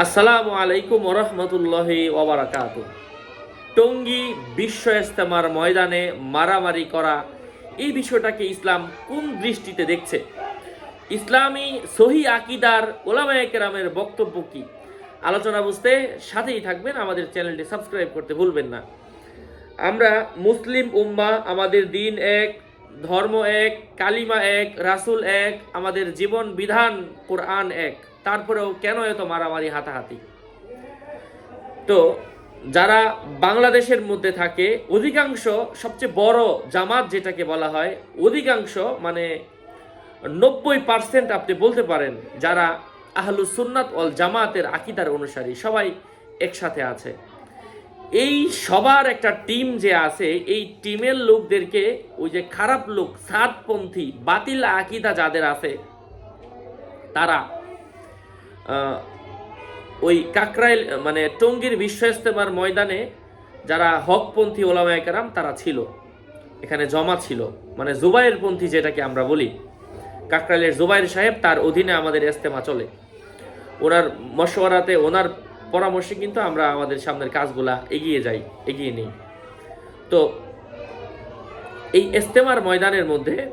আসসালামু আলাইকুম ওরহমতুল্লাহি ওবরাকাত টঙ্গী বিশ্ব ইস্তেমার ময়দানে মারামারি করা, এই বিষয়টাকে ইসলাম কোন দৃষ্টিতে দেখছে? ইসলামী সহি আকিদার ওলামায়ে কেরামের বক্তব্য কি? আলোচনা বুঝতে সাথেই থাকবেন, আমাদের চ্যানেলটি সাবস্ক্রাইব করতে ভুলবেন না। আমরা মুসলিম উম্মা, আমাদের দিন এক, ধর্ম এক, কালিমা এক, রাসূল এক, আমাদের জীবন বিধান কোরআন এক। তারপরেও কেন এত মারামারি হাতাহাতি? তো যারা বাংলাদেশের মধ্যে থাকে, অধিকাংশ সবচেয়ে বড় জামাত যেটাকে বলা হয়, অধিকাংশ মানে নব্বই পার্সেন্ট আপনি বলতে পারেন যারা আহলু সুন্নাত অল জামাতের আকিদার অনুসারী, সবাই একসাথে আছে। এই সবার একটা টিম যে আছে, এই টিমের লোকদেরকে ওই যে খারাপ লোক, সাতপন্থী, বাতিল আকিদা যাদের আছে, তারা ওই কাকরাইল মানে টঙ্গীর বিশ্ব ইস্তেমার ময়দানে যারা হকপন্থী ওলামা একরাম তারা ছিল। এখানে জমা ছিল। মানে জুবাইর পন্থী যেটাকে আমরা বলি। কাকরাইলের জুবাইর সাহেব তার অধীনে আমাদের ইস্তেমা চলে। ওনার মশওয়ারাতে, ওনার পরামর্শে কিন্তু আমরা আমাদের সামনের কাজগুলা এগিয়ে যাই, এগিয়ে নিই। তো এই ইস্তেমার ময়দানের মধ্যে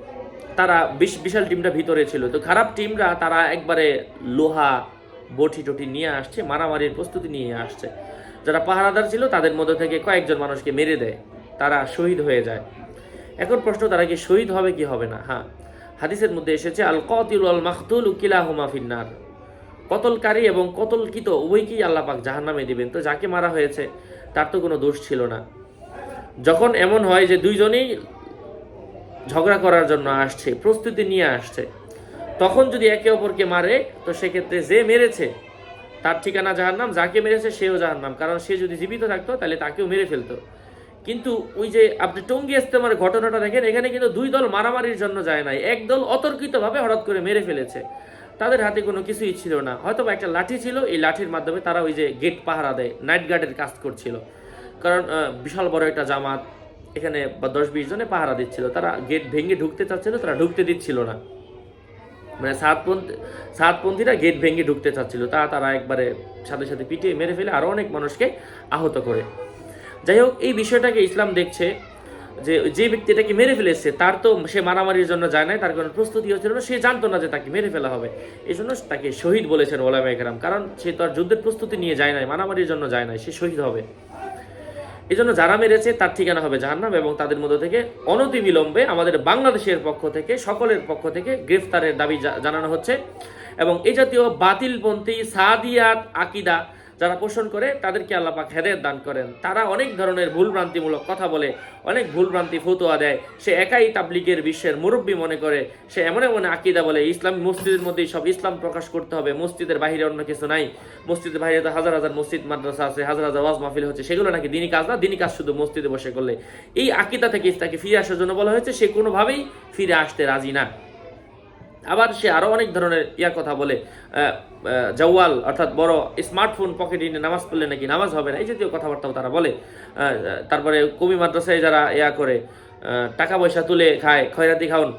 তারা বিশ, বিশাল টিমটা ভিতরে ছিল। তো খারাপ টিমরা তারা একবারে লোহা বটি টটি নিয়ে আসছে, মারামারির প্রস্তুতি নিয়ে আসছে। যারা পাহারাদার ছিল, তাদের মধ্যে থেকে কয়েকজন মানুষকে মেরে দেয়, তারা শহীদ হয়ে যায়। এখন প্রশ্ন, তারা কি শহীদ হবে, কি হবে না? হ্যাঁ হাদিসের মধ্যে এসেছে আল কতিল আল মাহতুল কিলা হুমা ফিন্নার। কতলকারী এবং কতলকৃত উভয়কেই আল্লাহ পাক জাহান্নামে দিবেন। তো যাকে মারা হয়েছে, তার তো কোনো দোষ ছিল না। যখন এমন হয় যে দুইজনেই ঝগড়া করার জন্য আসছে, প্রস্তুতি নিয়ে আসছে তখন যদি একে অপরকে মারে, তো সেক্ষেত্রে যে মেরেছে, তার ঠিকানা জাহান্নাম, যাকে মেরেছে সেও জাহান্নাম। কারণ সে যদি জীবিত থাকতো, তাহলে তাকেও মেরে ফেলতো। কিন্তু ওই যে আপনি টঙ্গি ইস্তেমার ঘটনাটা দেখেন, এখানে কিন্তু দুই দল মারামারির জন্য যায় নাই। এক দল অতর্কিতভাবে হঠাৎ করে মেরে ফেলেছে। তাদের হাতে কোনো কিছুই ছিল না। হয়তো একটা লাঠি ছিল, এই লাঠির মাধ্যমে তারা ওই যে গেট পাহারা দেয়, নাইট গার্ডের কাজ করছিল। কারণ বিশাল বড় একটা জামাত এখানে দশ বিশ জনে পাহারা দিচ্ছিল। তারা গেট ভেঙে ঢুকতে চাচ্ছিল, তারা ঢুকতে দিচ্ছিল না। মানে সাতপন্থী, সাতপন্থীরা গেট ভেঙে ঢুকতে চাচ্ছিল। তা তারা একবারে সাথে সাথে পিটিয়ে মেরে ফেলে আরও অনেক মানুষকে আহত করে। যাই হোক, এই বিষয়টাকে ইসলাম দেখছে যে যে ব্যক্তি এটাকে মেরে ফেলেছে, তার তো সে মারামারির জন্য যায় নাই, তার কোনো প্রস্তুতি হচ্ছিল না, সে জানতো না যে তাকে মেরে ফেলা হবে। এই জন্য তাকে শহীদ বলেছেন ওলামা একরাম কারণ সে তো আর যুদ্ধের প্রস্তুতি নিয়ে যায় নাই, মারামারির জন্য যায় নাই, সে শহীদ হবে। এই জন্য যারা মেরেছে তার ঠিকানা হবে জাহান্নাম এবং তাদের মধ্য থেকে অনতি অনতিবিলম্বে আমাদের বাংলাদেশের পক্ষ থেকে, সকলের পক্ষ থেকে গ্রেফতারের দাবি জানানো হচ্ছে। এবং এই জাতীয় বাতিলপন্থী সাদিয়াত আকিদা যারা পোষণ করে, তাদেরকে আল্লাহ পাক হেদায়ত দান করেন। তারা অনেক ধরনের ভুলভ্রান্তিমূলক কথা বলে, অনেক ভুলভ্রান্তি ফতুয়া দেয়। সে একাই তাবলিগের বিশ্বের মুরব্বী মনে করে। সে এমন এমন আকিদা বলে, ইসলাম মসজিদের মধ্যেই সব ইসলাম প্রকাশ করতে হবে, মসজিদের বাইরে অন্য কিছু নাই। মসজিদের বাইরে তো হাজার হাজার মসজিদ, মাদ্রাসা আছে, হাজার হাজার ওয়াজ মাহফিল হচ্ছে, সেগুলো নাকি দিনী কাজ না দিনী কাজ শুধু মসজিদে বসে করলে। এই আকিদা থেকে তাকে ফিরে আসার জন্য বলা হয়েছে, সে কোনোভাবেই ফিরে আসতে রাজি না। আবার সে আরও অনেক ধরনের ইয়া কথা বলে জওয়াল, অর্থাৎ বড় স্মার্টফোন পকেটে নিয়ে নামাজ পড়লে নাকি নামাজ হবে না, এই জাতীয় কথাবার্তাও তারা বলে। তারপরে কবি মাদ্রাসায় যারা ইয়া করে টাকা পয়সা তুলে খায়, খয়রাতি খাওন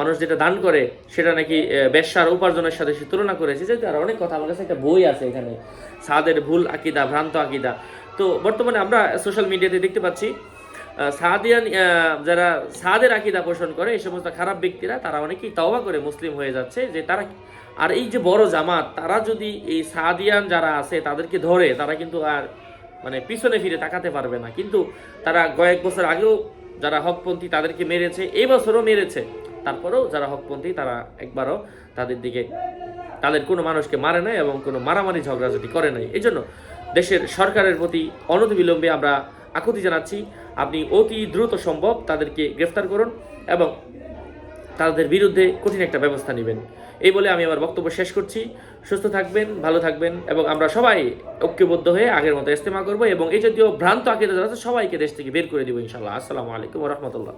মানুষ যেটা দান করে, সেটা নাকি ব্যবসার উপার্জনের সাথে সে তুলনা করেছে যেহেতু আর অনেক কথা আমার কাছে একটা বই আছে এখানে, সাদের ভুল আকিদা, ভ্রান্ত আকিদা। তো বর্তমানে আমরা সোশ্যাল মিডিয়াতে দেখতে পাচ্ছি সাদিয়ান যারা সাদের আকিদা পোষণ করে, এই সমস্ত খারাপ ব্যক্তিরা, তারা অনেকেই তওবা করে মুসলিম হয়ে যাচ্ছে যে তারা আর এই যে বড় জামাত, তারা যদি এই সাদিয়ান যারা আছে তাদেরকে ধরে, তারা কিন্তু আর মানে পিছনে ফিরে তাকাতে পারবে না। কিন্তু তারা কয়েক বছর আগেও যারা হকপন্থী তাদেরকে মেরেছে, এই বছরও মেরেছে। তারপরেও যারা হকপন্থী, তারা একবারও তাদের দিকে, তাদের কোনো মানুষকে মারে নাই এবং কোনো মারামারি ঝগড়াঝাটি করে নাই। এই জন্য দেশের সরকারের প্রতি অনতিবিলম্বে আমরা আকুতি জানাচ্ছি। আপনি অতি দ্রুত সম্ভব তাদেরকে গ্রেফতার করুন এবং তাদের বিরুদ্ধে কঠিন একটা ব্যবস্থা নেবেন। এই বলে আমি আমার বক্তব্য শেষ করছি। সুস্থ থাকবেন, ভালো থাকবেন এবং আমরা সবাই ঐক্যবদ্ধ হয়ে আগের মতো ইস্তেমা করব এবং এই জাতীয় ভ্রান্ত আকিদা যারা আছে, সবাইকে দেশ থেকে বের করে দিব ইনশাল্লাহ আসসালামু আলাইকুম রহমতুল্লাহ।